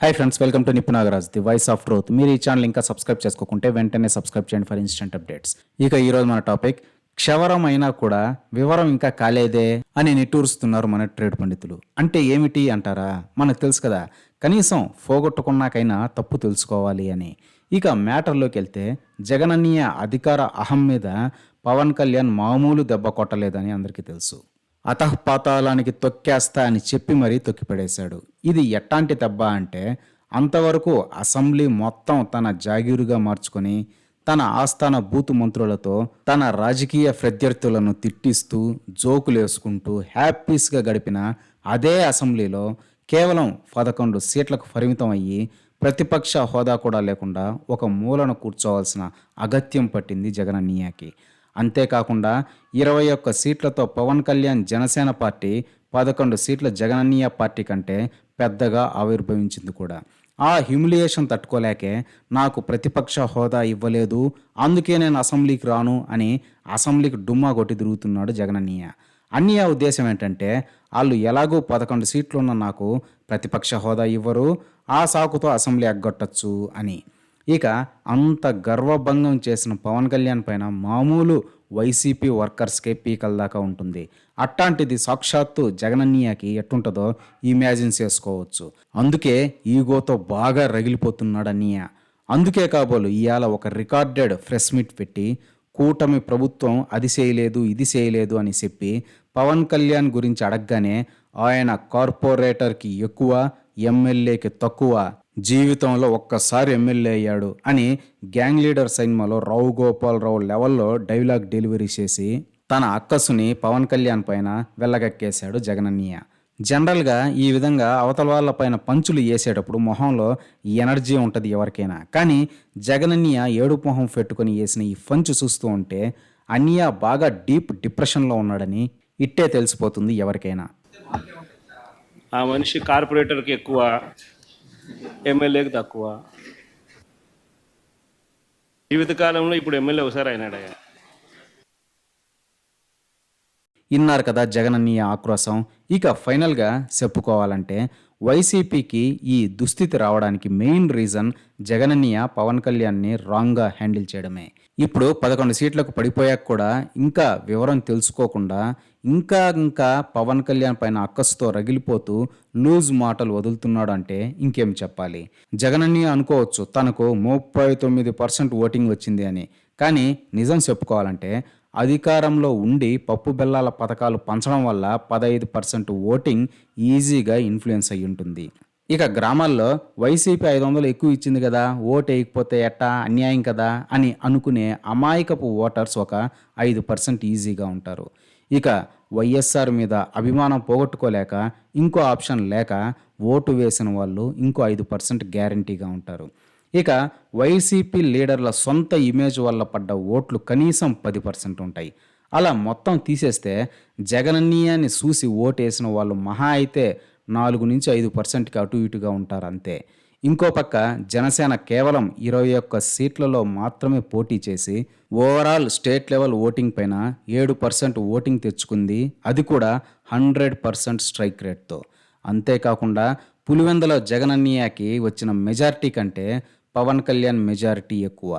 Hi friends welcome to Nippu Nagaraj the voice of truth మీరు ఈ channel ఇంకా subscribe చేసుకోకుంటే వెంటనే సబ్స్క్రైబ్ చేయండి ఫర్ ఇన్స్టెంట్ అప్డేట్స్ ఇక ఈరోజు మన టాపిక్ క్షవరం అయినా కూడా వివరం ఇంకా కాలేదే అని నిట్టూరుస్తున్నారు మన ట్రేడ్ పండితులు. అంటే ఏమిటి అంటారా? మనకు తెలుసు కదా కనీసం పోగొట్టుకున్నాకైనా తప్పు తెలుసుకోవాలి అని. ఇక మ్యాటర్లోకి వెళ్తే జగనన్నీయ అధికార అహం మీద పవన్ కళ్యాణ్ మామూలు దెబ్బ కొట్టలేదని అందరికీ తెలుసు. అతఃపాతాలానికి తొక్కేస్తా అని చెప్పి మరీ తొక్కిపడేశాడు. ఇది ఎట్లాంటి దెబ్బ అంటే అంతవరకు అసెంబ్లీ మొత్తం తన జాగీరుగా మార్చుకొని తన ఆస్థాన బూతు మంత్రులతో తన రాజకీయ ప్రత్యర్థులను తిట్టిస్తూ జోకులేసుకుంటూ హ్యాపీస్గా గడిపిన అదే అసెంబ్లీలో కేవలం పదకొండు సీట్లకు పరిమితం అయ్యి ప్రతిపక్ష హోదా కూడా లేకుండా ఒక మూలన కూర్చోవాల్సిన అగత్యం పట్టింది జగనన్నయ్యకి. అంతేకాకుండా ఇరవై ఒక్క సీట్లతో పవన్ కళ్యాణ్ జనసేన పార్టీ పదకొండు సీట్ల జగనన్నయ్య పార్టీ కంటే పెద్దగా ఆవిర్భవించింది కూడా. ఆ హ్యూమిలియేషన్ తట్టుకోలేకే నాకు ప్రతిపక్ష హోదా ఇవ్వలేదు అందుకే నేను అసెంబ్లీకి రాను అని అసెంబ్లీకి డుమ్మా కొట్టి తిరుగుతున్నాడు జగనన్నయ్య. అన్నయ్య ఉద్దేశం ఏంటంటే వాళ్ళు ఎలాగో పదకొండు సీట్లున్న నాకు ప్రతిపక్ష హోదా ఇవ్వరు ఆ సాకుతో అసెంబ్లీ అగ్గొట్టచ్చు అని. ఇక అంత గర్వభంగం చేసిన పవన్ కళ్యాణ్ పైన మామూలు వైసీపీ వర్కర్స్కే పీకల దాకా ఉంటుంది. అట్లాంటిది సాక్షాత్తు జగనన్నయ్యకి ఎట్టుంటుందో ఇమాజిన్ చేసుకోవచ్చు. అందుకే ఈగోతో బాగా రగిలిపోతున్నాడు అన్నయ్య. అందుకే కాబోలు ఇవాళ ఒక రికార్డెడ్ ప్రెస్ మీట్ పెట్టి కూటమి ప్రభుత్వం అది చేయలేదు ఇది చేయలేదు అని చెప్పి పవన్ కళ్యాణ్ గురించి అడగగానే ఆయన కార్పొరేటర్కి ఎక్కువ ఎమ్మెల్యేకి తక్కువ జీవితంలో ఒక్కసారి ఎమ్మెల్యే అయ్యాడు అని గ్యాంగ్ లీడర్ సినిమాలో రావు గోపాలరావు లెవెల్లో డైలాగ్ డెలివరీ చేసి తన అక్కసుని పవన్ కళ్యాణ్ పైన వెళ్ళగక్కేశాడు జగనన్నయ్య. జనరల్గా ఈ విధంగా అవతల వాళ్ళ పైన పంచులు వేసేటప్పుడు మొహంలో ఎనర్జీ ఉంటుంది ఎవరికైనా. కానీ జగనన్నయ్య ఏడు మొహం పెట్టుకొని వేసిన ఈ పంచు చూస్తూ ఉంటే అన్నయ్య బాగా డీప్ డిప్రెషన్లో ఉన్నాడని ఇట్టే తెలిసిపోతుంది ఎవరికైనా. ఆ మనిషి కార్పొరేటర్కి ఎక్కువ ఎమ్మెల్యేకి తక్కువ. జీవితకాలంలో ఇప్పుడు ఎమ్మెల్యే ఒకసారి అయినాడయ్యా. ఇన్నారు కదా జగనన్నయ్య ఆక్రోశం. ఇక ఫైనల్గా చెప్పుకోవాలంటే వైసీపీకి ఈ దుస్థితి రావడానికి మెయిన్ రీజన్ జగనన్నయ్య పవన్ కళ్యాణ్ని రాంగ్గా హ్యాండిల్ చేయడమే. ఇప్పుడు పదకొండు సీట్లకు పడిపోయాక కూడా ఇంకా వివరం తెలుసుకోకుండా ఇంకా ఇంకా పవన్ కళ్యాణ్ పైన అక్కసుతో రగిలిపోతూ లూజ్ మాటలు వదులుతున్నాడు అంటే ఇంకేం చెప్పాలి? జగనన్నయ్య అనుకోవచ్చు తనకు ముప్పై తొమ్మిది పర్సెంట్ ఓటింగ్ వచ్చింది అని. కానీ నిజం చెప్పుకోవాలంటే అధికారంలో ఉండి పప్పు బెల్లాల పథకాలు పంచడం వల్ల పదహైదు పర్సెంట్ ఓటింగ్ ఈజీగా ఇన్ఫ్లుయెన్స్ అయి ఉంటుంది. ఇక గ్రామాల్లో వైసీపీ ఐదు వందలు ఎక్కువ ఇచ్చింది కదా ఓటు వేయకపోతే ఎట్టా అన్యాయం కదా అని అనుకునే అమాయకపు ఓటర్స్ ఒక ఐదు పర్సెంట్ ఈజీగా ఉంటారు. ఇక వైఎస్ఆర్ మీద అభిమానం పోగొట్టుకోలేక ఇంకో ఆప్షన్ లేక ఓటు వేసిన వాళ్ళు ఇంకో ఐదు పర్సెంట్ గ్యారంటీగా ఉంటారు. ఇక వైసీపీ లీడర్ల సొంత ఇమేజ్ వల్ల పడ్డ ఓట్లు కనీసం పది పర్సెంట్ ఉంటాయి. అలా మొత్తం తీసేస్తే జగనన్నీయాన్ని చూసి ఓటేసిన వాళ్ళు మహా అయితే నాలుగు నుంచి ఐదు పర్సెంట్కి అటు ఇటుగా ఉంటారు అంతే. ఇంకో పక్క జనసేన కేవలం ఇరవై ఒక్క సీట్లలో మాత్రమే పోటీ చేసి ఓవరాల్ స్టేట్ లెవెల్ ఓటింగ్ పైన ఏడు పర్సెంట్ ఓటింగ్ తెచ్చుకుంది. అది కూడా హండ్రెడ్ పర్సెంట్ స్ట్రైక్ రేట్తో. అంతేకాకుండా పులివెందలో జగనన్నయ్యకి వచ్చిన మెజారిటీ కంటే పవన్ కళ్యాణ్ మెజారిటీ ఎక్కువ.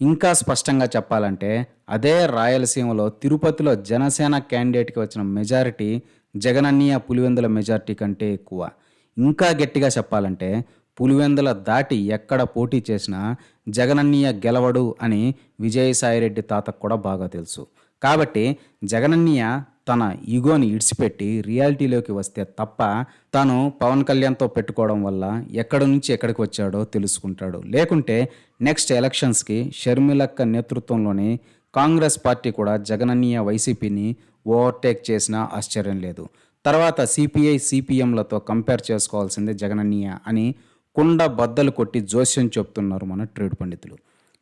ఇంకా స్పష్టంగా చెప్పాలంటే అదే రాయలసీమలో తిరుపతిలో జనసేన క్యాండిడేట్కి వచ్చిన మెజారిటీ జగనన్నయ్య పులివెందుల మెజారిటీ కంటే ఎక్కువ. ఇంకా గట్టిగా చెప్పాలంటే పులివెందుల దాటి ఎక్కడ పోటీ చేసినా జగనన్నయ్య గెలవడు అని విజయసాయిరెడ్డి తాతకు కూడా బాగా తెలుసు. కాబట్టి జగనన్నయ్య తన ఈగోని ఇడిచిపెట్టి రియాలిటీలోకి వస్తే తప్ప తాను పవన్ కళ్యాణ్తో పెట్టుకోవడం వల్ల ఎక్కడి నుంచి ఎక్కడికి వచ్చాడో తెలుసుకుంటాడు. లేకుంటే నెక్స్ట్ ఎలక్షన్స్కి షర్మిలక్క నేతృత్వంలోని కాంగ్రెస్ పార్టీ కూడా జగనన్నయ్య వైసీపీని ఓవర్టేక్ చేసినా ఆశ్చర్యం లేదు. తర్వాత సిపిఐ సిపిఎంలతో కంపేర్ చేసుకోవాల్సిందే జగనన్నయ్య అని కుండ బద్దలు కొట్టి జోస్యం చెప్తున్నారు మన ట్రేడ్ పండితులు.